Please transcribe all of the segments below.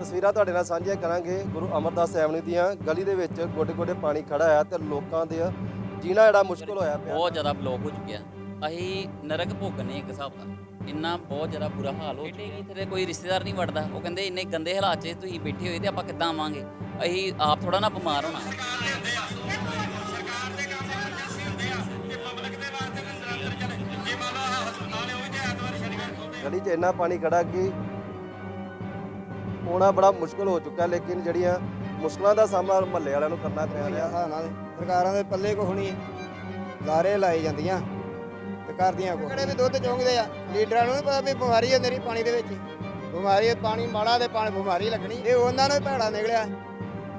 ਤਸਵੀਰਾਂ ਤੁਹਾਡੇ ਨਾਲ ਸਾਂਝੀਆਂ ਕਰਾਂਗੇ। ਗੁਰੂ ਅਮਰਦਾਸ ਐਵਨਿਊ ਦੀਆਂ ਗਲੀ ਦੇ ਵਿੱਚ ਗੋਡੇ ਗੋਡੇ ਪਾਣੀ ਖੜਾ ਹੈ ਤੇ ਲੋਕਾਂ ਦੇ ਜੀਣਾ ਜਿਹੜਾ ਮੁਸ਼ਕਲ ਹੋਇਆ ਪਿਆ। ਬਹੁਤ ਜ਼ਿਆਦਾ ਬਲੌਕ ਹੋ ਚੁੱਕਿਆ। ਅਸੀਂ ਨਰਕ ਭੋਗਨੇ ਇੱਕ ਹਿਸਾਬ ਦਾ ਇੰਨਾ ਬਹੁਤ ਜ਼ਿਆਦਾ ਬੁਰਾ ਹਾਲ ਹੋ ਚੁੱਕਿਆ। ਇੱਥੇ ਤੇ ਕੋਈ ਰਿਸ਼ਤੇਦਾਰ ਨਹੀਂ ਵੜਦਾ। ਉਹ ਕਹਿੰਦੇ ਇੰਨੇ ਗੰਦੇ ਹਾਲਾਤ 'ਚ ਤੁਸੀਂ ਬੈਠੇ ਹੋਏ ਤੇ ਆਪਾਂ ਕਿੱਦਾਂ ਆਵਾਂਗੇ? ਅਸੀਂ ਆਪ ਥੋੜਾ ਨਾ ਬਿਮਾਰ ਹੋਣਾ। ਗਲੀ 'ਚ ਇੰਨਾ ਪਾਣੀ ਖੜਾ ਕਿ ਆਉਣਾ ਬੜਾ ਮੁਸ਼ਕਲ ਹੋ ਚੁੱਕਾ ਲੇਕਿਨ ਜਿਹੜੀਆਂ ਮੁਸ਼ਕਲਾਂ ਦਾ ਸਾਹਮਣਾ ਮਹੱਲੇ ਵਾਲਿਆਂ ਨੂੰ ਕਰਨਾ ਪੈ ਰਿਹਾ। ਹਾਂ ਨਾਲ ਸਰਕਾਰਾਂ ਦੇ ਪੱਲੇ ਕੁਛ ਨਹੀਂ ਲਾਰੇ ਲਾਈ ਜਾਂਦੀਆਂ ਤੇ ਕਰਦੀਆਂ ਕੋ ਕਿਹੜੇ ਵੀ ਦੁੱਧ ਚੋਂਗਦੇ ਆ ਲੀਡਰਾਂ ਨੂੰ ਪਤਾ ਵੀ ਬਿਮਾਰੀ ਹੈ ਮੇਰੀ ਪਾਣੀ ਦੇ ਵਿੱਚ। ਬਿਮਾਰੀ ਹੈ ਪਾਣੀ ਮਾੜਾ ਤੇ ਪਾਣੀ ਬਿਮਾਰੀ ਲੱਗਣੀ। ਇਹ ਉਹਨਾਂ ਨੂੰ ਭੈੜਾ ਨਿਕਲਿਆ।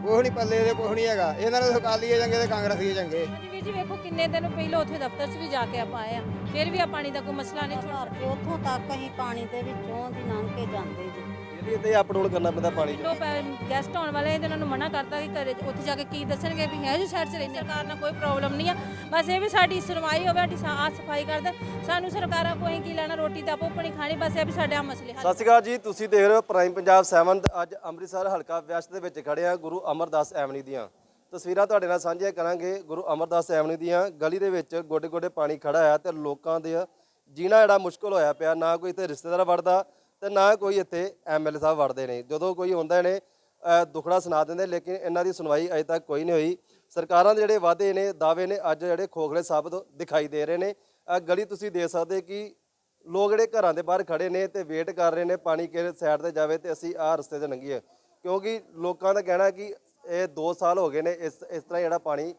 ਕੁਛ ਨਹੀਂ ਪੱਲੇ ਦੇ ਕੁਛ ਨਹੀਂ ਹੈਗਾ। ਇਹਨਾਂ ਨੂੰ ਅਕਾਲੀਏ ਚੰਗੇ ਤੇ ਕਾਂਗਰਸੀਏ ਚੰਗੇ। ਜੀ ਵੀਰ ਜੀ ਵੇਖੋ ਕਿੰਨੇ ਦਿਨ ਪਹਿਲਾਂ ਉੱਥੇ ਦਫ਼ਤਰ 'ਚ ਵੀ ਜਾ ਕੇ ਆਪਾਂ ਆਏ ਆ। ਫਿਰ ਵੀ ਆ ਪਾਣੀ ਦਾ ਕੋਈ ਮਸਲਾ ਨਹੀਂ ਛੁੱਟਦਾ ਉੱਥੋਂ ਤੱਕ ਅਸੀਂ ਪਾਣੀ ਦੇ ਵਿੱਚੋਂ ਦੀ ਲੰਘ ਕੇ ਜਾਂਦੇ ਜੀ। ਇਹਦੇ ਤੇ ਅਪ ਡਾਊਨ ਕਰਨਾ ਪੈਂਦਾ ਪਾਣੀ ਲੋ ਗੈਸਟ ਆਉਣ ਵਾਲੇ ਤੇ ਉਹਨਾਂ ਨੂੰ ਮਨਾ ਕਰਤਾ ਕਿ ਘਰੇ ਉੱਥੇ ਜਾ ਕੇ ਕੀ ਦੱਸਣਗੇ ਵੀ ਹੈ ਜੀ ਸ਼ਹਿਰ 'ਚ ਰਹਿੰਦੇ ਸਰਕਾਰ ਨਾਲ ਕੋਈ ਪ੍ਰੋਬਲਮ ਨਹੀਂ ਆ। ਬਸ ਇਹ ਵੀ ਸਾਡੀ ਸੁਣਵਾਈ ਹੋਵੇ ਸਾਡੀ ਸਾਫ਼ ਸਫ਼ਾਈ ਕਰਦੇ। ਸਾਨੂੰ ਸਰਕਾਰਾਂ ਕੋਈ ਕੀ ਲੈਣਾ? ਰੋਟੀ ਤਾਂ ਆਪੋ ਆਪਣੀ ਖਾਣੀ ਬਸ ਇਹ ਵੀ ਸਾਡੇ ਆ ਮਸਲੇ ਸਤਿ ਸ਼੍ਰੀ ਅਕਾਲ ਜੀ ਤੁਸੀਂ ਦੇਖ ਰਹੇ ਹੋ ਪ੍ਰਾਈਮ ਪੰਜਾਬ 7 ਅੱਜ ਅੰਮ੍ਰਿਤਸਰ ਹਲਕਾ ਵੈਸਟ ਦੇ ਵਿੱਚ ਖੜੇ ਆ ਗੁਰੂ ਅਮਰਦਾਸ ਐਵਨਿਊ ਦੀਆਂ। ਤਸਵੀਰਾਂ ਤੁਹਾਡੇ ਨਾਲ ਸਾਂਝੀਆਂ ਕਰਾਂਗੇ। ਗੁਰੂ ਅਮਰਦਾਸ ਐਵਨਿਊ ਦੀਆਂ ਗਲੀ ਦੇ ਵਿੱਚ ਗੋਡੇ ਗੋਡੇ ਪਾਣੀ ਖੜਾ ਆ ਤੇ ਲੋਕਾਂ ਦੇ ਜੀਣਾ ਜਿਹੜਾ ਮੁਸ਼ਕਲ ਹੋਇਆ ਪਿਆ ਨਾ ਕੋਈ ਇੱਥੇ ਰਿਸ਼ਤੇਦਾਰ ਵੜਦਾ ਤੇ ਨਾ ਕੋਈ ਇੱਥੇ ਐਮਐਲਏ ਸਾਹਿਬ ਵੜਦੇ ਨੇ। ਜਦੋਂ ਕੋਈ ਹੁੰਦਾ ਨੇ ਅਹ, ਦੁਖੜਾ ਸੁਣਾ ਦਿੰਦੇ, ਲੇਕਿਨ ਇਹਨਾਂ ਦੀ ਸੁਣਵਾਈ ਅਜੇ ਤੱਕ ਕੋਈ ਨਹੀਂ ਹੋਈ। ਸਰਕਾਰਾਂ ਦੇ ਜਿਹੜੇ ਵਾਅਦੇ ਨੇ, ਦਾਅਵੇ ਨੇ, ਅੱਜ ਜਿਹੜੇ ਖੋਖਲੇ ਸਾਬਤ ਦਿਖਾਈ ਦੇ ਰਹੇ ਨੇ। ਗਲੀ ਤੁਸੀਂ ਦੇਖ ਸਕਦੇ ਕਿ ਲੋਕ ਜਿਹੜੇ ਘਰਾਂ ਦੇ ਬਾਹਰ ਖੜੇ ਨੇ ਤੇ ਵੇਟ ਕਰ ਰਹੇ ਨੇ ਪਾਣੀ ਕਿਹੜੇ ਸਾਈਡ ਤੇ ਜਾਵੇ ਤੇ ਅਸੀਂ ਆਹ ਰਸਤੇ ਤੇ ਲੰਘੀਏ। ਕਿਉਂਕਿ ਲੋਕਾਂ ਦਾ ਕਹਿਣਾ ਕਿ ਇਹ 2 ਸਾਲ ਹੋ ਗਏ ਨੇ ਇਸ ਇਸ ਤਰ੍ਹਾਂ ਜਿਹੜਾ ਪਾਣੀ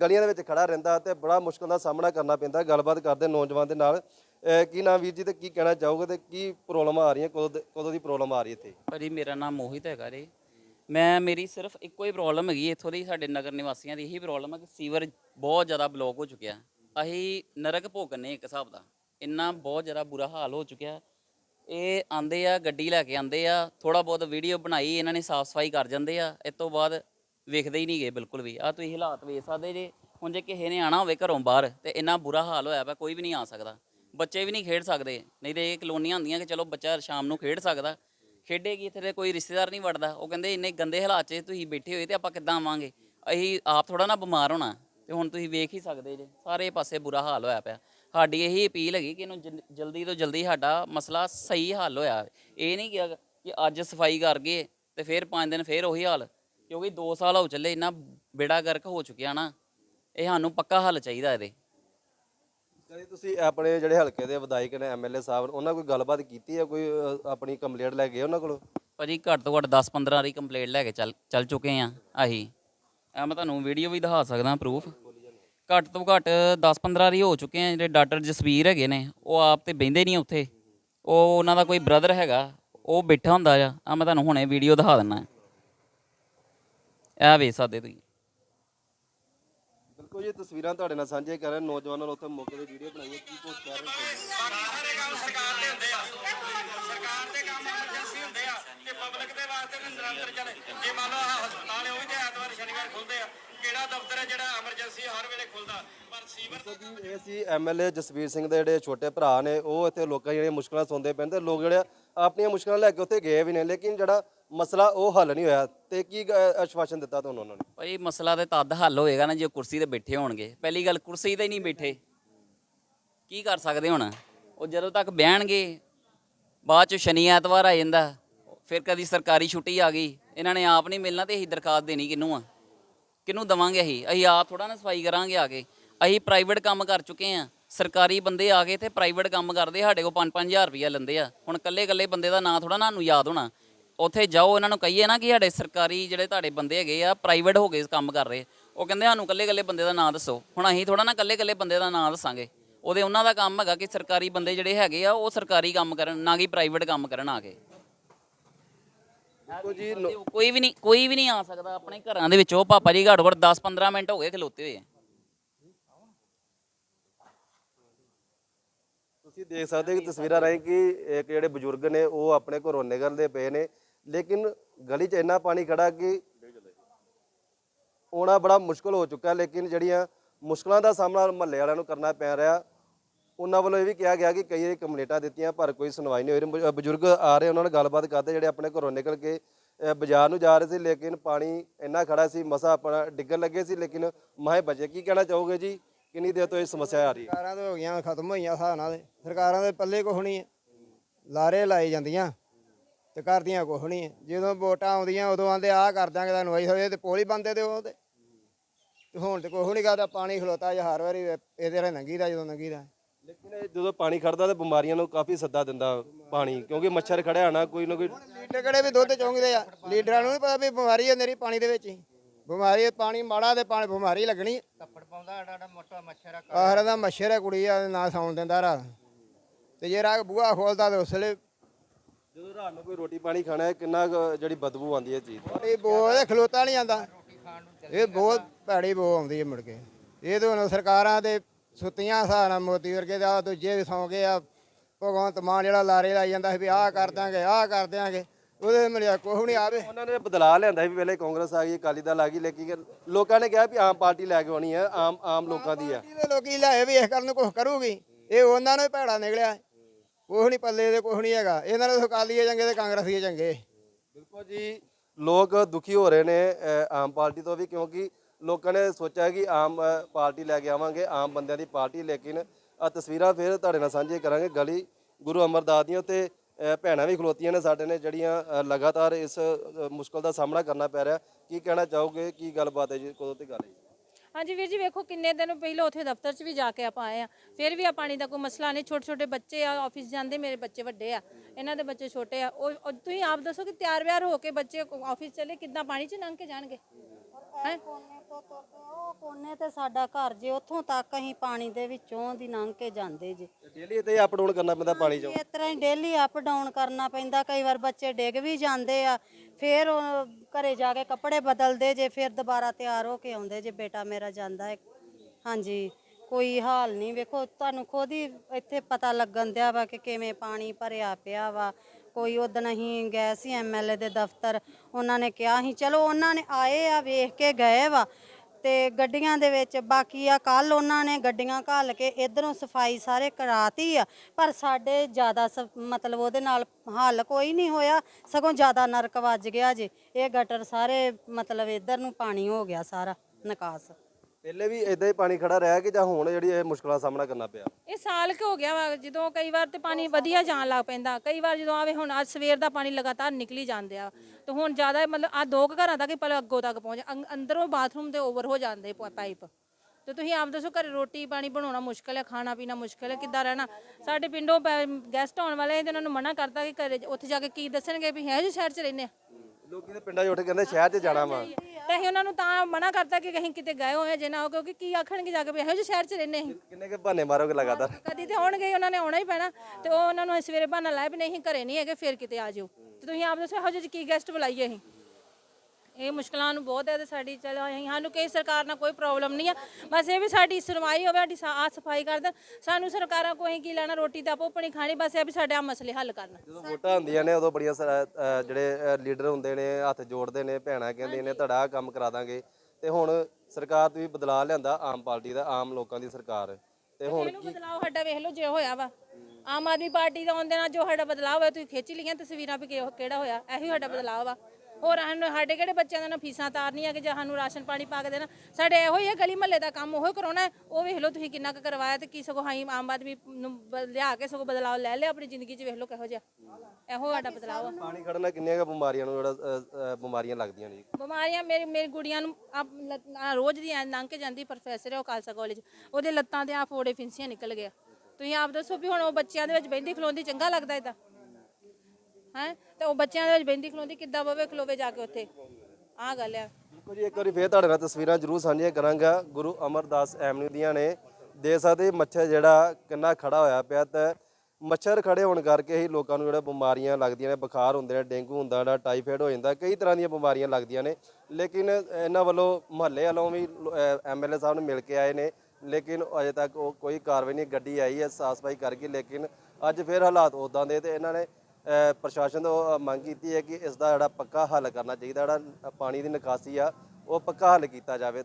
ਗਲੀਆਂ ਦੇ ਵਿੱਚ ਖੜਾ ਰਹਿੰਦਾ ਤੇ ਬੜਾ ਮੁਸ਼ਕਲ ਦਾ ਸਾਹਮਣਾ ਕਰਨਾ ਪੈਂਦਾ। ਗੱਲਬਾਤ ਕਰਦੇ ਨੌਜਵਾਨ ਦੇ ਨਾਲ। ਕੀ ਨਾਮ ਵੀਰ ਜੀ ਤੇ ਕੀ ਕਹਿਣਾ ਚਾਹੋਗੇ ਤੇ ਕੀ ਪ੍ਰੋਬਲਮ ਆ ਰਹੀਆਂ, ਕਦੋਂ ਦੇ- ਕਦੋਂ ਦੀ ਪ੍ਰੋਬਲਮ ਆ ਰਹੀ ਇੱਥੇ? ਭਾਜੀ, ਮੇਰਾ ਨਾਮ ਮੋਹਿਤ ਹੈਗਾ ਜੀ। ਮੈਂ, ਮੇਰੀ ਸਿਰਫ ਇੱਕੋ ਹੀ ਪ੍ਰੋਬਲਮ ਹੈਗੀ, ਇੱਥੋਂ ਦੀ ਸਾਡੇ ਨਗਰ ਨਿਵਾਸੀਆਂ ਦੀ ਇਹੀ ਪ੍ਰੋਬਲਮ ਹੈ ਕਿ ਸੀਵਰ ਬਹੁਤ ਜ਼ਿਆਦਾ ਬਲੌਕ ਹੋ ਚੁੱਕਿਆ। ਅਸੀਂ ਨਰਕ ਭੋਗਨੇ ਇੱਕ ਹਿਸਾਬ ਦਾ। ਇੰਨਾ ਬਹੁਤ ਜ਼ਿਆਦਾ ਬੁਰਾ ਹਾਲ ਹੋ ਚੁੱਕਿਆ। ਇਹ ਆਂਦੇ ਆ, ਗੱਡੀ ਲੈ ਕੇ ਆਂਦੇ ਆ ਥੋੜਾ ਬਹੁਤ ਵੀਡੀਓ ਬਣਾਈ, ਇਹਨਾਂ ਨੇ ਸਾਫ਼ ਸਫ਼ਾਈ ਕਰ ਜਾਂਦੇ ਆ, ਇਸ ਤੋਂ ਬਾਅਦ ਵੇਖਦੇ ਹੀ ਨਹੀਂ ਗਏ ਬਿਲਕੁਲ ਵੀ। ਆ ਤੁਸੀਂ ਹਾਲਾਤ ਵੇਖ ਸਕਦੇ ਜੇ, ਹੁਣ ਜੇ ਕਿਸੇ ਨੇ ਆਣਾ ਹੋਵੇ ਘਰੋਂ ਬਾਹਰ ਤੇ ਇੰਨਾ ਬੁਰਾ ਹਾਲ ਹੋਇਆ ਪਿਆ, ਕੋਈ ਵੀ ਨਹੀਂ ਆ ਸਕਦਾ। ਬੱਚੇ ਵੀ ਨਹੀਂ ਖੇਡ ਸਕਦੇ। ਨਹੀਂ ਤੇ ਇਹ ਕਲੋਨੀਆਂ ਹੁੰਦੀਆਂ ਕਿ ਚਲੋ ਬੱਚਾ ਸ਼ਾਮ ਨੂੰ ਖੇਡ ਸਕਦਾ। ਖੇਡੇਗੀ, ਇੱਥੇ ਤੇ ਕੋਈ ਰਿਸ਼ਤੇਦਾਰ ਨਹੀਂ ਵੜਦਾ। ਉਹ ਕਹਿੰਦੇ ਇੰਨੇ ਗੰਦੇ ਹਾਲਾਤ 'ਚ ਤੁਸੀਂ ਬੈਠੇ ਹੋਏ ਤੇ ਆਪਾਂ ਕਿੱਦਾਂ ਆਵਾਂਗੇ? ਅਸੀਂ ਆਪ ਥੋੜਾ ਨਾ ਬਿਮਾਰ ਹੋਣਾ ਤੇ ਹੁਣ ਤੁਸੀਂ ਵੇਖ ਹੀ ਸਕਦੇ ਜੇ। ਸਾਰੇ ਪਾਸੇ ਬੁਰਾ ਹਾਲ ਹੋਇਆ ਪਿਆ। ਸਾਡੀ ਇਹੀ ਅਪੀਲ ਹੈਗੀ ਕਿ ਇਹਨੂੰ ਜਲ- ਜਲਦੀ ਤੋਂ ਜਲਦੀ ਸਾਡਾ ਮਸਲਾ ਸਹੀ ਹੱਲ ਹੋਇਆ। ਇਹ ਨਹੀਂ ਕਿ ਕਿ ਅੱਜ ਸਫ਼ਾਈ ਕਰ ਗਏ ਤੇ ਫਿਰ 5 ਦਿਨ ਫਿਰ ਉਹੀ ਹਾਲ। ਕਿਉਂਕਿ 2 ਸਾਲ ਹੋ ਚੱਲੇ, ਇੰਨਾ ਬੇੜਾ ਗਰਕ ਹੋ ਚੁੱਕਿਆ ਨਾ। ਇਹ ਸਾਨੂੰ ਪੱਕਾ ਹੱਲ ਚਾਹੀਦਾ ਇਹਦੇ। ਕਦੇ ਤੁਸੀਂ ਆਪਣੇ ਜਿਹੜੇ ਹਲਕੇ ਦੇ ਵਿਧਾਇਕ ਨੇ ਐਮਐਲਏ ਸਾਹਿਬ ਉਹਨਾਂ ਕੋਈ ਗੱਲਬਾਤ ਕੀਤੀ ਹੈ? ਕੋਈ ਅਹ, ਆਪਣੀ ਕੰਪਲੇਂਟ ਲੈ ਗਏ ਉਹਨਾਂ ਕੋਲੋਂ? ਭਾਜੀ ਘੱਟ ਤੋਂ ਘੱਟ 10-15 ਵਾਰੀ ਕੰਪਲੇਂਟ ਲੈ ਕੇ ਚੱਲ ਚੱਲ ਚੁੱਕੇ ਆ ਆਹੀ। ਆ ਮੈਂ ਤੁਹਾਨੂੰ ਵੀਡੀਓ ਵੀ ਦਿਖਾ ਸਕਦਾ ਪ੍ਰੂਫ ਘੱਟ ਤੋਂ ਘੱਟ 10-15 ਵਾਰੀ ਹੋ ਚੁੱਕੇ ਆ ਜਿਹੜੇ ਡਾਕਟਰ ਜਸਵੀਰ ਹੈਗੇ ਨੇ ਉਹ ਆਪ ਤੇ ਬਹਿੰਦੇ ਨਹੀਂ ਉੱਥੇ। ਉਹ ਉਹਨਾਂ ਦਾ ਕੋਈ ਬ੍ਰਦਰ ਹੈਗਾ ਉਹ ਬੈਠਾ ਹੁੰਦਾ ਆ। ਆ ਮੈਂ ਤੁਹਾਨੂੰ ਹੁਣੇ ਵੀਡੀਓ ਦਿਖਾ ਦਿੰਨਾ ਇਹ ਵੇਖ ਸਕਦੇ ਤੁਸੀਂ। ਬਿਲਕੁਲ ਜੀ ਤਸਵੀਰਾਂ ਤੁਹਾਡੇ ਨਾਲ ਸਾਂਝੇ ਕਰ ਰਹੇ। ਹਾਂ। ਨੌਜਵਾਨਾਂ ਨੇ ਉੱਥੇ ਮੌਕੇ ਤੇ ਵੀਡੀਓ ਬਣਾਈ ਹੈ ਕੀ ਕੁਝ ਕਰ ਰਹੇ ਨੇ? ਸਰਕਾਰ ਦੇ ਹੁੰਦੇ ਆ। ਸਰਕਾਰ ਦੇ ਕੰਮ ਐਮਰਜੈਂਸੀ ਹੁੰਦੇ ਆ ਤੇ ਪਬਲਿਕ ਦੇ ਵਾਸਤੇ ਵੀ ਨਿਰੰਤਰ ਚੱਲੇ। ਜੇ ਮੰਨ ਲਓ ਹਸਪਤਾਲ ਉਹ ਵੀ ਤੇ ਐਤਵਾਰ ਸ਼ਨੀਵਾਰ ਖੁੱਲਦੇ ਆ। ਕਿਹੜਾ ਦਫ਼ਤਰ ਹੈ ਜਿਹੜਾ ਐਮਰਜੈਂਸੀ ਹਰ ਵੇਲੇ ਖੁੱਲਦਾ ਪਰ ਸੀਵਰ ਦਾ ਜੀ ਇਹ ਸੀ ਐਮਐਲਏ ਜਸਵੀਰ ਸਿੰਘ ਦੇ ਜਿਹੜੇ ਛੋਟੇ ਭਰਾ ਨੇ ਉਹ ਇੱਥੇ ਲੋਕਾਂ ਜਿਹੜੀਆਂ ਮੁਸ਼ਕਲਾਂ ਸੁਣਦੇ ਪੈਂਦੇ। ਲੋਕ ਜਿਹੜੇ ਆਪਣੀਆਂ ਮੁਸ਼ਕਲਾਂ ਲੈ ਕੇ ਉੱਥੇ ਗਏ ਵੀ ਨੇ, ਲੇਕਿਨ ਜਿਹੜਾ ਮਸਲਾ ਉਹ ਹੱਲ ਨਹੀਂ ਹੋਇਆ। ਤੇ ਕੀ ਆਸ਼ਵਾਸਨ ਦਿੱਤਾ ਤੁਹਾਨੂੰ ਉਹਨਾਂ ਨੇ? ਭਾਈ, ਮਸਲਾ ਤੇ ਤਦ ਹੱਲ ਹੋਏਗਾ ਨਾ ਜੇ ਕੁਰਸੀ ਤੇ ਬੈਠੇ ਹੋਣਗੇ। ਪਹਿਲੀ ਗੱਲ, ਕੁਰਸੀ ਤੇ ਨਹੀਂ ਬੈਠੇ। ਕੀ ਕਰ ਸਕਦੇ ਹੁਣ? ਉਹ ਜਦੋਂ ਤੱਕ ਬਹਿਣਗੇ, ਬਾਅਦ ਚ ਸ਼ਨੀ ਐਤਵਾਰ ਆ ਜਾਂਦਾ। ਫਿਰ ਕਦੀ ਸਰਕਾਰੀ ਛੁੱਟੀ ਆ ਗਈ। ਇਹਨਾਂ ਨੇ ਆਪ ਨਹੀਂ ਮਿਲਣਾ ਤੇ ਅਸੀਂ ਦਰਖਾਸਤ ਦੇਣੀ ਕਿਹਨੂੰ ਆ? ਕਿਹਨੂੰ ਦਵਾਂਗੇ ਅਸੀਂ? ਅਸੀਂ ਆਪ ਥੋੜਾ ਨਾ ਸਫ਼ਾਈ ਕਰਾਂਗੇ ਆ ਕੇ। ਅਸੀਂ ਪ੍ਰਾਈਵੇਟ ਕੰਮ ਕਰ ਚੁੱਕੇ ਆ। ਸਰਕਾਰੀ ਬੰਦੇ ਆ ਕੇ ਤੇ ਪ੍ਰਾਈਵੇਟ ਕੰਮ ਕਰਦੇ ਸਾਡੇ ਕੋਲ 5-5000 ਰੁਪਇਆ ਲੈਂਦੇ ਆ। ਹੁਣ ਕੱਲੇ-ਕੱਲੇ ਬੰਦੇ ਦਾ ਨਾਂ ਥੋੜਾ ਨਾ ਸਾਨੂੰ ਯਾਦ ਹੋਣਾ। ਉੱਥੇ ਜਾਓ ਇਹਨਾਂ ਨੂੰ ਕਹੀਏ ਨਾ ਕਿ ਸਾਡੇ ਸਰਕਾਰੀ ਜਿਹੜੇ ਤੁਹਾਡੇ ਬੰਦੇ ਹੈਗੇ ਆ ਪ੍ਰਾਈਵੇਟ ਹੋ ਕੇ ਕੰਮ ਕਰ ਰਹੇ। ਉਹ ਕਹਿੰਦੇ ਸਾਨੂੰ ਕੱਲੇ-ਕੱਲੇ ਬੰਦੇ ਦਾ ਨਾਂ ਦੱਸੋ। ਹੁਣ ਅਸੀਂ ਥੋੜਾ ਨਾ ਕੱਲੇ-ਕੱਲੇ ਬੰਦੇ ਦਾ ਨਾਂ ਦੱਸਾਂਗੇ। ਉਹਦੇ ਉਹਨਾਂ ਦਾ ਕੰਮ ਹੈਗਾ ਕਿ ਸਰਕਾਰੀ ਬੰਦੇ ਜਿਹੜੇ ਹੈਗੇ ਆ ਉਹ ਸਰਕਾਰੀ ਕੰਮ ਕਰਨ ਨਾ ਕਿ ਪ੍ਰਾਈਵੇਟ ਕੰਮ ਕਰਨ ਆ ਕੇ। ਕੋਈ ਵੀ ਨਹੀਂ ਕੋਈ ਵੀ ਨਹੀਂ ਆ ਸਕਦਾ ਆਪਣੇ ਘਰਾਂ ਦੇ ਵਿੱਚ। ਉਹ ਪਾਪਾ ਜੀ ਘੱਟੋ ਘੱਟ 10-15 ਮਿੰਟ ਹੋ ਗਏ ਖਲੋਤੇ ਹੋਏ ਤੁਸੀਂ ਦੇਖ ਸਕਦੇ ਹੋ ਕਿ ਤਸਵੀਰਾਂ ਰਾਹੀਂ ਕਿ ਇੱਕ ਜਿਹੜੇ ਬਜ਼ੁਰਗ ਨੇ ਉਹ ਆਪਣੇ ਘਰੋਂ ਨਿਕਲਦੇ ਪਏ ਨੇ, ਲੇਕਿਨ ਗਲੀ 'ਚ ਇੰਨਾ ਪਾਣੀ ਖੜਾ ਕਿ ਆਉਣਾ ਬੜਾ ਮੁਸ਼ਕਲ ਹੋ ਚੁੱਕਾ ਲੇਕਿਨ ਜਿਹੜੀਆਂ ਮੁਸ਼ਕਲਾਂ ਦਾ ਸਾਹਮਣਾ ਮਹੱਲੇ ਵਾਲਿਆਂ ਨੂੰ ਕਰਨਾ ਪੈ ਰਿਹਾ, ਉਹਨਾਂ ਵੱਲੋਂ ਇਹ ਵੀ ਕਿਹਾ ਗਿਆ ਕਿ ਕਈ ਵਾਰੀ ਕੰਪਲੇਂਟਾਂ ਦਿੱਤੀਆਂ, ਪਰ ਕੋਈ ਸੁਣਵਾਈ ਨਹੀਂ ਹੋ ਰਹੀ ਬਜ਼ੁਰਗ ਆ ਰਹੇ, ਉਹਨਾਂ ਨਾਲ ਗੱਲਬਾਤ ਕਰਦੇ ਜਿਹੜੇ ਆਪਣੇ ਘਰੋਂ ਨਿਕਲ ਕੇ ਬਾਜ਼ਾਰ ਨੂੰ ਜਾ ਰਹੇ ਸੀ, ਲੇਕਿਨ ਪਾਣੀ ਇੰਨਾ ਖੜਾ ਸੀ, ਮਸਾ ਆਪਣਾ ਡਿੱਗਣ ਲੱਗੇ ਸੀ, ਲੇਕਿਨ ਮਾਹੇ ਬਚੇ। ਕੀ ਕਹਿਣਾ ਚਾਹੋਗੇ ਜੀ? ਕਿੰਨੀ ਦੇਰ ਤੋਂ ਇਹ ਸਮੱਸਿਆ ਆ ਰਹੀ ਹੈ? ਸਰਕਾਰਾਂ ਤਾਂ ਹੋ ਗਈਆਂ ਖਤਮ ਹੋਈਆਂ ਨਾਲ। ਤੇ। ਸਰਕਾਰਾਂ ਦੇ ਪੱਲੇ ਕੁਛ ਨਹੀਂ ਹੈ। ਲਾਰੇ ਲਾਈ ਜਾਂਦੀਆਂ ਤੇ ਕਰਦੀਆਂ ਕੁਛ ਨਹੀਂ ਹੈ। ਜਦੋਂ ਵੋਟਾਂ ਆਉਂਦੀਆਂ ਉਦੋਂ ਆਂਦੇ ਆਹ ਕਰ ਦਾਂਗੇ ਤੁਹਾਨੂੰ ਅਸੀਂ ਹੋਏ ਤੇ ਪੋਲ ਹੀ ਬੰਦੇ ਤੇ ਉਹ ਤੇ ਤੇ ਹੁਣ ਤੇ ਕੁਛ ਨਹੀਂ ਕਰਦਾ ਪਾਣੀ ਖਲੋਤਾ ਜਾਂ ਹਰ ਵਾਰੀ ਇਹਦੇ ਨਾਲ ਲੰਘੀਦਾ ਜਦੋਂ ਲੰਘੀਦਾ ਲੇਕਿਨ ਇਹ ਜਦੋਂ ਪਾਣੀ ਖੜਦਾ ਤੇ ਬਿਮਾਰੀਆਂ ਨੂੰ ਕਾਫੀ ਸੱਦਾ ਦਿੰਦਾ ਪਾਣੀ ਕਿਉਂਕਿ ਮੱਛਰ ਖੜਿਆ ਨਾ ਕੋਈ ਨਾ ਕੋਈ ਲੀਡਰ ਕਿਹੜੇ ਵੀ ਦੁੱਧ ਚੋਂਗਦੇ ਆ? ਲੀਡਰਾਂ ਨੂੰ ਨਹੀਂ ਪਤਾ ਵੀ ਬਿਮਾਰੀ ਹੈ ਮੇਰੀ ਪਾਣੀ ਦੇ ਵਿੱਚ ਹੀ। ਬਿਮਾਰੀ ਪਾਣੀ ਮਾੜਾ ਤੇ ਪਾਣੀ ਬਿਮਾਰੀ ਲੱਗਣੀ। ਕੱਪੜ ਪਾਉਂਦਾ ਆੜਾ ਆੜਾ ਮੋਟਾ ਮੱਛਰ ਆ ਆਹਰ ਦਾ ਮੱਛਰ ਹੈ ਕੁੜੀ ਆ ਨਾ ਸੌਣ ਦਿੰਦਾ ਰਾਤ ਤੇ ਜੇ ਰਾਤ ਬੂਹਾ ਖੋਲਦਾ ਤੇ ਉਸਲੇ ਜਦੋਂ ਰਾਤ ਨੂੰ ਕੋਈ ਰੋਟੀ ਪਾਣੀ ਖਾਣਾ ਹੈ ਕਿੰਨਾ ਕੁ ਜਿਹੜੀ ਬਦਬੂ ਆਉਂਦੀ ਹੈ ਚੀਜ਼ ਦੀ? ਇਹ ਬੋ ਇਹ ਖਲੋਤਾ ਨਹੀਂ ਜਾਂਦਾ। ਇਹ ਬਹੁਤ ਭੈੜੀ ਬੋ ਆਉਂਦੀ ਹੈ ਮੁੜ ਕੇ। ਇਹ ਤਾਂ ਹੁਣ ਸਰਕਾਰਾਂ ਦੇ ਸੁੱਤੀਆਂ ਸਾਰਾ ਮੋਦੀ ਵਰਗੇ ਦਾ ਦੂਜੇ ਵੀ ਸੌਂ ਗਏ ਆ। ਭਗਵੰਤ ਮਾਨ ਜਿਹੜਾ ਲਾਰੇ ਲਾਈ ਜਾਂਦਾ ਸੀ ਵੀ ਆਹ ਕਰ ਦਾਂਗੇ ਆਹ ਕਰ ਦਿਆਂਗੇ। ਉਹਦੇ ਮਿਲਿਆ ਕੁਛ ਨਹੀਂ ਆਵੇ। ਉਹਨਾਂ ਨੇ ਬਦਲਾ ਲਿਆਂਦਾ ਸੀ ਵੀ ਪਹਿਲੇ ਕਾਂਗਰਸ ਆ ਗਈ ਅਕਾਲੀ ਦਲ ਆ ਗਈ ਲੇਕਿਨ ਲੋਕਾਂ ਨੇ ਕਿਹਾ ਵੀ ਆਮ ਪਾਰਟੀ ਲੈ ਕੇ ਆਉਣੀ ਹੈ ਆਮ ਆਮ ਲੋਕਾਂ ਦੀ ਹੈ ਇਹਦੇ ਲੋਕੀ ਲਾਏ ਵੀ ਇਸ ਕਰਨ ਨੂੰ ਕੁਝ ਕਰੂਗੀ। ਇਹ ਉਹਨਾਂ ਨੂੰ ਭੈੜਾ ਨਿਕਲਿਆ। ਕੁਛ ਨਹੀਂ ਪੱਲੇ ਦੇ ਕੁਛ ਨਹੀਂ ਹੈਗਾ। ਇਹਨਾਂ ਨੂੰ ਅਕਾਲੀਏ ਚੰਗੇ ਤੇ ਕਾਂਗਰਸੀਏ ਚੰਗੇ। ਬਿਲਕੁਲ ਜੀ ਲੋਕ ਦੁਖੀ ਹੋ ਰਹੇ ਨੇ ਆਮ ਪਾਰਟੀ ਤੋਂ ਵੀ ਕਿਉਂਕਿ ਲੋਕਾਂ ਨੇ ਸੋਚਿਆ ਕਿ ਆਮ ਪਾਰਟੀ ਲੈ ਕੇ ਆਵਾਂਗੇ ਆਮ ਬੰਦਿਆਂ ਦੀ ਪਾਰਟੀ ਲੇਕਿਨ ਆ ਤਸਵੀਰਾਂ ਫਿਰ ਤੁਹਾਡੇ ਨਾਲ ਸਾਂਝੇ ਕਰਾਂਗੇ ਗਲੀ ਗੁਰੂ ਅਮਰਦਾਸ ਦੀਆਂ ਤੇ ਭੈਣਾਂ ਵੀ ਖਲੋਤੀਆਂ ਨੇ ਸਾਡੇ ਨੇ ਜਿਹੜੀਆਂ ਲਗਾਤਾਰ ਇਸ ਮੁਸ਼ਕਲ ਦਾ ਸਾਹਮਣਾ ਕਰਨਾ ਪੈ ਰਿਹਾ। ਕੀ ਕਹਿਣਾ ਚਾਹੋਗੇ? ਕੀ ਗੱਲਬਾਤ ਹੈ ਜੀ? ਕਦੋਂ ਤੇ ਗੱਲ ਹੈ ਹਾਂਜੀ ਵੀਰ ਜੀ, ਵੇਖੋ ਕਿੰਨੇ ਦਿਨ ਪਹਿਲਾਂ ਉੱਥੇ ਦਫ਼ਤਰ 'ਚ ਵੀ ਜਾ ਕੇ ਆਪਾਂ ਆਏ ਆ ਫਿਰ ਵੀ ਆ ਪਾਣੀ ਦਾ ਕੋਈ ਮਸਲਾ ਨਹੀਂ। ਛੋਟੇ ਛੋਟੇ ਬੱਚੇ ਆ, ਆਫਿਸ ਜਾਂਦੇ ਮੇਰੇ ਬੱਚੇ ਵੱਡੇ ਆ। ਇਹਨਾਂ ਦੇ ਬੱਚੇ ਛੋਟੇ ਆ। ਉਹ ਤੁਸੀਂ ਆਪ ਦੱਸੋ ਕਿ ਤਿਆਰ ਵਿਆਰ ਹੋ ਕੇ ਬੱਚੇ ਆਫਿਸ ਚਲੇ, ਕਿੱਦਾਂ ਪਾਣੀ 'ਚ ਲੰਘ ਕੇ ਜਾਣਗੇ? ਹੈਂ? ਕੋਨੇ ਤੋਂ ਤੁਰਦੇ ਉਹ ਕੋਨੇ ਤੇ ਸਾਡਾ ਘਰ ਜੇ ਉੱਥੋਂ ਤੱਕ ਅਸੀਂ ਪਾਣੀ ਦੇ ਵਿੱਚੋਂ ਦੀ ਲੰਘ ਕੇ ਜਾਂਦੇ ਜੇ। ਡੇਲੀ ਤੇ ਅਪ ਡਾਊਨ ਕਰਨਾ ਪੈਂਦਾ ਪਾਣੀ ਚੋਂ? ਇਸ ਤਰ੍ਹਾਂ ਹੀ ਡੇਲੀ ਅਪ ਡਾਊਨ ਕਰਨਾ ਪੈਂਦਾ ਕਈ ਵਾਰ ਬੱਚੇ ਡਿੱਗ ਵੀ ਜਾਂਦੇ ਆ ਫਿਰ ਉਹ ਘਰੇ ਜਾ ਕੇ ਕੱਪੜੇ ਬਦਲਦੇ ਜੇ ਫਿਰ ਦੁਬਾਰਾ ਤਿਆਰ ਹੋ ਕੇ ਆਉਂਦੇ ਜੇ ਬੇਟਾ ਮੇਰਾ ਜਾਂਦਾ ਹੈ। ਹਾਂਜੀ ਕੋਈ ਹਾਲ ਨਹੀਂ ਵੇਖੋ ਤੁਹਾਨੂੰ ਖੁਦ ਹੀ ਇੱਥੇ ਪਤਾ ਲੱਗਣ ਦਿਆ ਵਾ ਕਿ ਕਿਵੇਂ ਪਾਣੀ ਭਰਿਆ ਪਿਆ ਵਾ ਕੋਈ ਉਦਣ ਅਸੀਂ ਗਏ ਸੀ ਐਮਐਲਏ ਦੇ ਦਫ਼ਤਰ, ਉਹਨਾਂ ਨੇ ਕਿਹਾ ਸੀ ਚਲੋ ਉਹਨਾਂ ਨੇ ਆਏ ਆ, ਵੇਖ ਕੇ ਗਏ ਵਾ ਤੇ ਗੱਡੀਆਂ ਦੇ ਵਿੱਚ ਬਾਕੀ ਆ ਕੱਲ ਉਹਨਾਂ ਨੇ ਗੱਡੀਆਂ ਘੱਲ ਕੇ ਇਧਰੋਂ ਸਫ਼ਾਈ ਸਾਰੇ ਕਰਾਤੀ ਆ, ਪਰ ਸਾਡੇ ਜ਼ਿਆਦਾ ਸ- ਮਤਲਬ ਉਹਦੇ ਨਾਲ ਹੱਲ ਕੋਈ ਨਹੀਂ ਹੋਇਆ, ਸਗੋਂ ਜ਼ਿਆਦਾ ਨਰਕ ਵੱਜ ਗਿਆ ਜੇ, ਇਹ ਗਟਰ ਸਾਰੇ ਮਤਲਬ ਇਧਰ ਨੂੰ ਪਾਣੀ ਹੋ ਗਿਆ ਸਾਰਾ, ਨਿਕਾਸ। ਪਹਿਲੇ ਵੀ ਇਦਾਂ ਹੀ ਪਾਣੀ ਖੜਾ ਰਿਹਾ ਕਿ ਜਾਂ ਹੁਣ ਜਿਹੜੀ ਇਹ ਮੁਸ਼ਕਲਾਂ ਦਾ ਸਾਹਮਣਾ ਕਰਨਾ ਪਿਆ? ਇਹ ਸਾਲ ਕਿ ਹੋ ਗਿਆ ਵਾ, ਜਦੋਂ ਕਈ ਵਾਰ ਤੇ ਪਾਣੀ ਵਧੀਆ ਜਾਣ ਲੱਗ ਪੈਂਦਾ। ਕਈ ਵਾਰ ਜਦੋਂ ਆਵੇ ਹੁਣ ਅੱਜ ਸਵੇਰ ਦਾ ਪਾਣੀ ਲਗਾਤਾਰ ਨਿਕਲੀ ਜਾਂਦੇ ਆ। ਤੇ ਹੁਣ ਜ਼ਿਆਦਾ ਮਤਲਬ ਆ ਦੋ ਕੁ ਘਰਾਂ ਤੱਕ ਹੀ ਪਹਿਲਾਂ ਅੱਗੋਂ ਤੱਕ ਪਹੁੰਚ ਅੰ- ਅੰਦਰੋਂ ਬਾਥਰੂਮ ਦੇ ਓਵਰ ਹੋ ਜਾਂਦੇ ਪ- ਪਾਈਪ। ਤੇ ਤੁਸੀਂ ਆਪ ਦੱਸੋ ਘਰੇ ਰੋਟੀ ਪਾਣੀ ਬਣਾਉਣਾ ਮੁਸ਼ਕਲ ਹੈ ਖਾਣਾ ਪੀਣਾ ਮੁਸ਼ਕਲ ਹੈ ਕਿੱਦਾਂ ਰਹਿਣਾ? ਸਾਡੇ ਪਿੰਡੋਂ ਗੈਸਟ ਆਉਣ ਵਾਲੇ ਤੇ ਉਹਨਾਂ ਨੂੰ ਮਨਾ ਕਰਤਾ ਕਿ ਘਰੇ ਉੱਥੇ ਜਾ ਕੇ ਕੀ ਦੱਸਣਗੇ ਵੀ ਹੈ ਜੀ ਸ਼ਹਿਰ 'ਚ ਰਹਿੰਦੇ ਆ। ਲੋਕੀ ਦੇ ਪਿੰਡਾਂ 'ਚ ਉੱਠ ਕੇ ਕਹਿੰਦੇ ਸ਼ਹਿਰ 'ਚ ਜਾਣਾ ਵਾ। ਤੇ ਅਸੀਂ ਉਹਨਾਂ ਨੂੰ ਤਾਂ ਮਨਾ ਕਰਤਾ ਕਿ ਕਹੀਂ ਕਿਤੇ ਗਏ ਹੋਏ ਜੇ ਨਾ ਹੋ ਕਿਉਂਕਿ ਕੀ ਆਖਣਗੇ ਜਾ ਕੇ ਵੀ ਇਹੋ ਜਿਹੇ ਸ਼ਹਿਰ 'ਚ ਰਹਿੰਦੇ ਅਸੀਂ। ਕਿੰਨੇ ਕੇ ਬਹਾਨੇ ਮਾਰੋਗੇ ਲਗਾਤਾਰ? ਕਦੀ ਤੇ ਆਉਣਗੇ ਹੀ, ਉਹਨਾਂ ਨੇ ਆਉਣਾ ਹੀ ਪੈਣਾ। ਤੇ ਉਹ ਉਹਨਾਂ ਨੂੰ ਅਸੀਂ ਸਵੇਰੇ ਬਹਾਨਾ ਲਾਇਆ ਵੀ ਨਹੀਂ ਘਰੇ ਨਹੀਂ ਹੈਗੇ ਫਿਰ ਕਿਤੇ ਆ ਜਾਓ। ਤੇ ਤੁਸੀਂ ਆਪ ਦੱਸੋ ਇਹੋ ਜਿਹੇ 'ਚ ਕੀ ਗੈਸਟ ਬੁਲਾਈਏ ਅਸੀਂ। ਇਹ ਮੁਸ਼ਕਲਾਂ ਨੂੰ ਬਹੁਤ ਹੈ ਤੇ ਸਾਡੀ ਚਲੋ ਸਾਨੂੰ ਕਿਸੇ ਸਰਕਾਰ ਨਾਲ ਕੋਈ ਪ੍ਰੋਬਲਮ ਨਹੀਂ ਆ। ਬਸ ਇਹ ਵੀ ਸਾਡੀ ਸੁਣਵਾਈ ਹੋਵੇ ਸਾਡੀ ਆ ਸਫ਼ਾਈ ਕਰ ਦੇਣ ਸਾਨੂੰ ਸਰਕਾਰਾਂ ਕੋਈ ਕੀ ਲੈਣਾ? ਰੋਟੀ ਤਾਂ ਆਪੋ ਆਪਣੀ ਖਾਣੀ ਬਸ ਇਹ ਵੀ ਸਾਡੇ ਆ ਮਸਲੇ ਹੱਲ ਕਰਨ। ਜਦੋਂ ਵੋਟਾਂ ਹੁੰਦੀਆਂ ਨੇ ਉਦੋਂ ਬੜੀਆਂ ਜਿਹੜੇ ਲੀਡਰ ਹੁੰਦੇ ਨੇ ਹੱਥ ਜੋੜਦੇ ਨੇ ਭੈਣਾਂ ਕਹਿੰਦੇ ਨੇ ਆਹ ਕੰਮ ਕਰਾ ਦਾਂਗੇ। ਤੇ ਹੁਣ ਸਰਕਾਰ ਤੋਂ ਵੀ ਬਦਲਾ ਲਿਆਂਦਾ ਆਮ ਪਾਰਟੀ ਦਾ ਆਮ ਲੋਕਾਂ ਦੀ ਸਰਕਾਰ। ਤੇ ਹੁਣ ਇਹਨੂੰ ਬਦਲਾਅ ਸਾਡਾ ਵੇਖ ਲਓ ਜੇ ਹੋਇਆ ਵਾ। ਆਮ ਆਦਮੀ ਪਾਰਟੀ ਦਾ ਆਉਂਦੇ ਨਾਲ ਜੋ ਸਾਡਾ ਬਦਲਾਅ ਹੋਇਆ ਤੁਸੀਂ ਖਿੱਚ ਲਈਆਂ ਤਸਵੀਰਾਂ ਵੀ ਕਿ- ਕਿਹੜਾ ਹੋਇਆ? ਇਹੀ ਸਾਡਾ ਬਦਲਾਅ ਵਾ। ਹੋਰ ਸਾਨੂੰ ਸਾਡੇ ਕਿਹੜੇ ਬੱਚਿਆਂ ਦਾ ਨਾ ਫੀਸਾਂ ਤਾਰਨੀਆਂ ਕਿ ਜਾਂ ਸਾਨੂੰ ਰਾਸ਼ਨ ਪਾਣੀ ਪਾ ਕੇ ਦੇਣਾ? ਸਾਡੇ ਇਹੋ ਹੀ ਹੈ ਗਲੀ ਮਹੱਲੇ ਦਾ ਕੰਮ ਉਹੋ ਕਰਾਉਣਾ ਹੈ। ਉਹ ਵੇਖ ਲਓ ਤੁਸੀਂ ਕਿੰਨਾ ਕੁ ਕਰਵਾਇਆ ਤੇ ਕੀ ਸਗੋਂ ਹਾਈ ਆਮ ਆਦਮੀ ਨੂੰ ਬ- ਲਿਆ ਕੇ ਸਗੋਂ ਬਦਲਾਅ ਲੈ ਲਿਆ ਆਪਣੀ ਜ਼ਿੰਦਗੀ 'ਚ ਵੇਖ ਲਓ ਕਿਹੋ ਜਿਹਾ। ਇਹੋ ਸਾਡਾ ਬਦਲਾਅ ਪਾਣੀ ਖੜਨਾ ਕਿੰਨੀਆਂ ਕੁ ਬਿਮਾਰੀਆਂ ਨੂੰ ਜਿਹੜਾ ਅ, ਅ, ਬਿਮਾਰੀਆਂ ਲੱਗਦੀਆਂ ਨੇ ਜੀ? ਬਿਮਾਰੀਆਂ ਮੇਰੀ ਮੇਰੀ ਗੁੜੀਆਂ ਨੂੰ ਆਪ ਲੱਤ- ਆਹ ਰੋਜ਼ ਦੀ ਐਂ ਲੰਘ ਕੇ ਜਾਂਦੀ ਪ੍ਰੋਫੈਸਰ ਹੈ ਉਹ ਖਾਲਸਾ ਕਾਲਜ ਉਹਦੇ ਲੱਤਾਂ ਤੇ ਆ ਫੋੜੇ ਫਿੰਸੀਆਂ ਨਿਕਲ ਗਿਆ ਤੁਸੀਂ ਆਪ ਦੱਸੋ ਵੀ ਹੁਣ ਉਹ ਬੱਚਿਆਂ ਦੇ ਵਿੱਚ ਬਹਿੰਦੀ ਖਲੋਂਦੀ ਚੰਗਾ ਲੱਗਦਾ ਇਦਾਂ ਹੈ? ਤੇ ਉਹ ਬੱਚਿਆਂ ਦੇ ਵਿੱਚ ਬਹਿੰਦੀ ਖਲੋਂਦੀ, ਕਿੱਦਾਂ ਬਵੇ ਖਲੋਵੇ ਜਾ ਕੇ ਉੱਥੇ? ਆਹ ਗੱਲ ਆ। ਬਿਲਕੁਲ ਜੀ, ਇੱਕ ਵਾਰੀ ਫੇਰ ਤੁਹਾਡੇ ਨਾਲ ਤਸਵੀਰਾਂ ਜ਼ਰੂਰ ਸਾਂਝੀਆਂ ਕਰਾਂਗਾ। ਗੁਰੂ ਅਮਰਦਾਸ ਐਵਨਿਊ ਦੀਆਂ ਨੇ। ਦੇ ਸਕਦੇ ਮੱਛਰ ਜਿਹੜਾ ਕਿੰਨਾ ਖੜਾ ਹੋਇਆ ਪਿਆ ਤੇ ਮੱਛਰ ਖੜੇ ਹੋਣ ਕਰਕੇ ਹੀ ਲੋਕਾਂ ਨੂੰ ਜਿਹੜਾ ਬਿਮਾਰੀਆਂ ਲੱਗਦੀਆਂ ਨੇ, ਬੁਖਾਰ ਹੁੰਦੇ ਨੇ, ਡੇਂਗੂ ਹੁੰਦਾ ਨਾ ਟਾਈਫਾਇਡ ਹੋ ਜਾਂਦਾ, ਕਈ ਤਰ੍ਹਾਂ ਦੀਆਂ ਬਿਮਾਰੀਆਂ ਲੱਗਦੀਆਂ ਨੇ। ਲੇਕਿਨ ਇਹਨਾਂ ਵੱਲੋਂ ਮੁਹੱਲੇ ਵੱਲੋਂ ਵੀ ਐਮਐਲਏ ਸਾਹਿਬ ਨੂੰ ਮਿਲ ਕੇ ਆਏ ਨੇ। ਲੇਕਿਨ ਅਜੇ ਤੱਕ ਉਹ ਕੋਈ ਕਾਰਵਾਈ ਨਹੀਂ, ਗੱਡੀ ਆਈ ਹੈ, ਸਾਫ਼ ਸਫ਼ਾਈ ਕਰਕੇ ਲੇਕਿਨ ਅੱਜ ਫਿਰ ਹਾਲਾਤ ਉਦਾਂ ਦੇ ਤੇ ਇਹਨਾਂ ਨੇ ਪ੍ਰਸ਼ਾਸਨ ਤੋਂ ਮੰਗ ਕੀਤੀ ਹੈ ਕਿ ਇਸ ਦਾ ਜਿਹੜਾ ਪੱਕਾ ਹੱਲ ਕਰਨਾ ਚਾਹੀਦਾ, ਜਿਹੜਾ ਪਾਣੀ ਦੀ ਨਿਕਾਸੀ ਆ, ਉਹ ਪੱਕਾ ਹੱਲ ਕੀਤਾ ਜਾਵੇ।